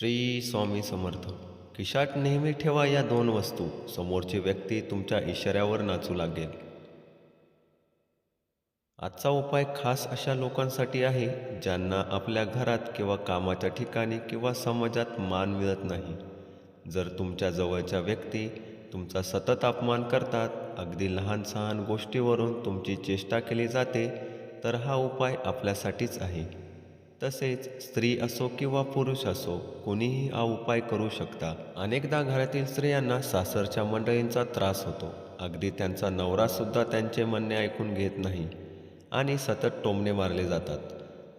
श्री स्वामी समर्थ. खिशात नेहमी ठेवा या दोन वस्तू. समोरची व्यक्ती तुमच्या इशाऱ्यावर नाचू लागेल. आजचा उपाय खास अशा लोकांसाठी आहे ज्यांना आपल्या घरात किंवा कामाच्या ठिकाणी किंवा समाजात मान मिळत नाही. जर तुमच्या जवळच्या व्यक्ती तुमचा सतत अपमान करतात अगदी लहान सहान गोष्टीवरून तुमची चेष्टा केली जाते तर हा उपाय आपल्यासाठीच आहे. तसेच स्त्री असो किंवा पुरुष असो कोणीही हा उपाय करू शकता. अनेकदा घरातील स्त्रियांना सासरच्या मंडळींचा त्रास होतो. अगदी त्यांचा नवरासुद्धा त्यांचे म्हणणे ऐकून घेत नाही आणि सतत टोमणे मारले जातात.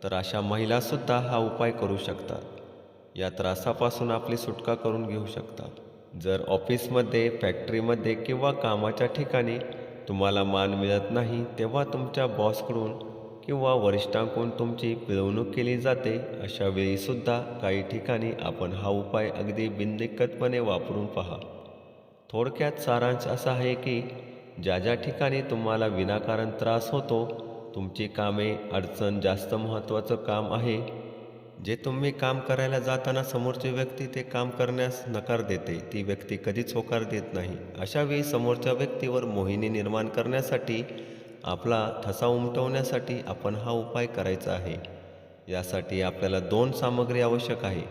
तर अशा महिलासुद्धा हा उपाय करू शकतात. या त्रासापासून आपली सुटका करून घेऊ शकता. जर ऑफिसमध्ये फॅक्टरीमध्ये किंवा कामाच्या ठिकाणी तुम्हाला मान मिळत नाही तेव्हा तुमच्या बॉसकडून किंवा वरिष्ठांकडून तुमची पिळवणूक केली जाते अशा वेळीसुद्धा काही ठिकाणी आपण हा उपाय अगदी बिनदिक्कतपणे वापरून पहा. थोडक्यात सारांश असा आहे की ज्या ज्या ठिकाणी तुम्हाला विनाकारण त्रास होतो तुमची कामे अडचण जास्त महत्त्वाचं काम आहे. जे तुम्ही काम करायला जाताना समोरची व्यक्ती ते काम करण्यास नकार देते ती व्यक्ती कधीच होकार देत नाही. अशावेळी समोरच्या व्यक्तीवर मोहिनी निर्माण करण्यासाठी आपला ठसा उमटवण्यासाठी आपण हा उपाय करायचा आहे. यासाठी आपल्याला दोन सामग्री आवश्यक आहे.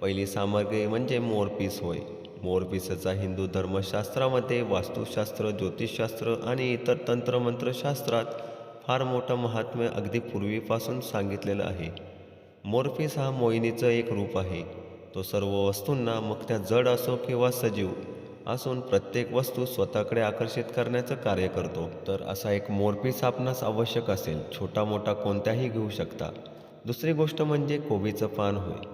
पहिली सामग्री म्हणजे मोरपीस होय. मोरपीसाचा हिंदू धर्मशास्त्रामध्ये वास्तुशास्त्र ज्योतिषशास्त्र आणि इतर तंत्रमंत्रशास्त्रात फार मोठं महात्म्य अगदी पूर्वीपासून सांगितलेलं आहे. मोरपीस हा मोहिनीचं एक रूप आहे. तो सर्व वस्तूंना मग त्या जड असो किंवा सजीव असून प्रत्येक वस्तू स्वतःकडे आकर्षित करण्याचं कार्य करतो. तर असा एक मोरपीस आपणास आवश्यक असेल छोटा मोठा कोणत्याही घेऊ शकता. दुसरी गोष्ट म्हणजे कोबीचं पान होय.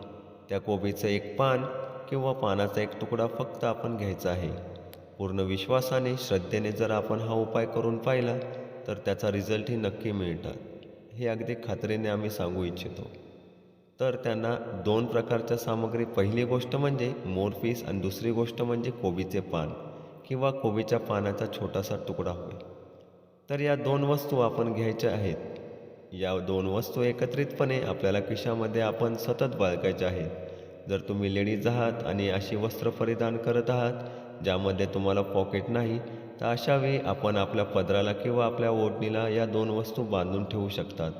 त्या कोबीचं एक पान किंवा पानाचा एक तुकडा फक्त आपण घ्यायचा आहे. पूर्ण विश्वासाने श्रद्धेने जर आपण हा उपाय करून पाहिला तर त्याचा रिझल्टही नक्की मिळतात. हे अगदी खात्रीने आम्ही सांगू इच्छितो. तर त्यांना दोन प्रकारच्या सामग्री. पहिली गोष्ट म्हणजे मोरपीस आणि दुसरी गोष्ट म्हणजे कोबीचे पान किंवा कोबीच्या पानाचा छोटासा तुकडा होय. तर या दोन वस्तू आपण घ्यायच्या आहेत. या दोन वस्तू एकत्रितपणे आपल्याला खिशामध्ये आपण सतत बाळगायच्या आहेत. जर तुम्ही लेडीज आहात आणि अशी वस्त्र परिधान करत आहात ज्यामध्ये तुम्हाला पॉकेट नाही तर अशावेळी आपण आपल्या पदराला किंवा आपल्या ओढणीला या दोन वस्तू बांधून ठेवू शकतात.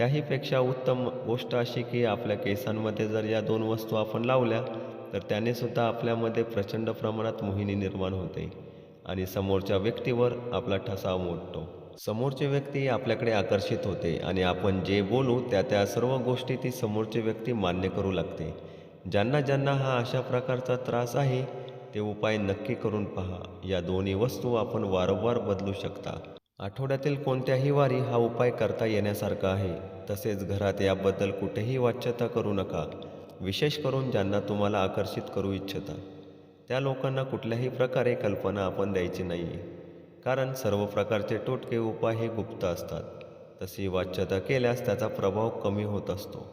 त्याहीपेक्षा उत्तम गोष्ट अशी की आपल्या केसांमध्ये जर या दोन वस्तू आपण लावल्या तर त्याने सुद्धा आपल्यामध्ये प्रचंड प्रमाणात मोहिनी निर्माण होते आणि समोरच्या व्यक्तीवर आपला ठसा मोडतो. समोरची व्यक्ती आपल्याकडे आकर्षित होते आणि आपण जे बोलू त्या त्या सर्व गोष्टी ती समोरची व्यक्ती मान्य करू लागते. ज्यांना ज्यांना हा अशा प्रकारचा त्रास आहे ते उपाय नक्की करून पहा. या दोन्ही वस्तू आपण वारंवार बदलू शकता. आठवड्यातील कोणत्याही वारी हा उपाय करता येण्यासारखा आहे. तसेच घरात याबद्दल कुठेही वाच्यता करू नका विशेष करून ज्यांना तुम्हाला आकर्षित करू इच्छिता. त्या लोकांना कुठल्याही प्रकारे कल्पना आपण द्यायची नाही आहे कारण सर्व प्रकारचे टोटके उपाय हे गुप्त असतात. तशी वाच्यता केल्यास त्याचा प्रभाव कमी होत असतो.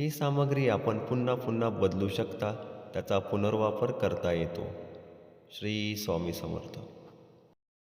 ही सामग्री आपण पुन्हा पुन्हा बदलू शकता त्याचा पुनर्वापर करता येतो. श्री स्वामी समर्थ.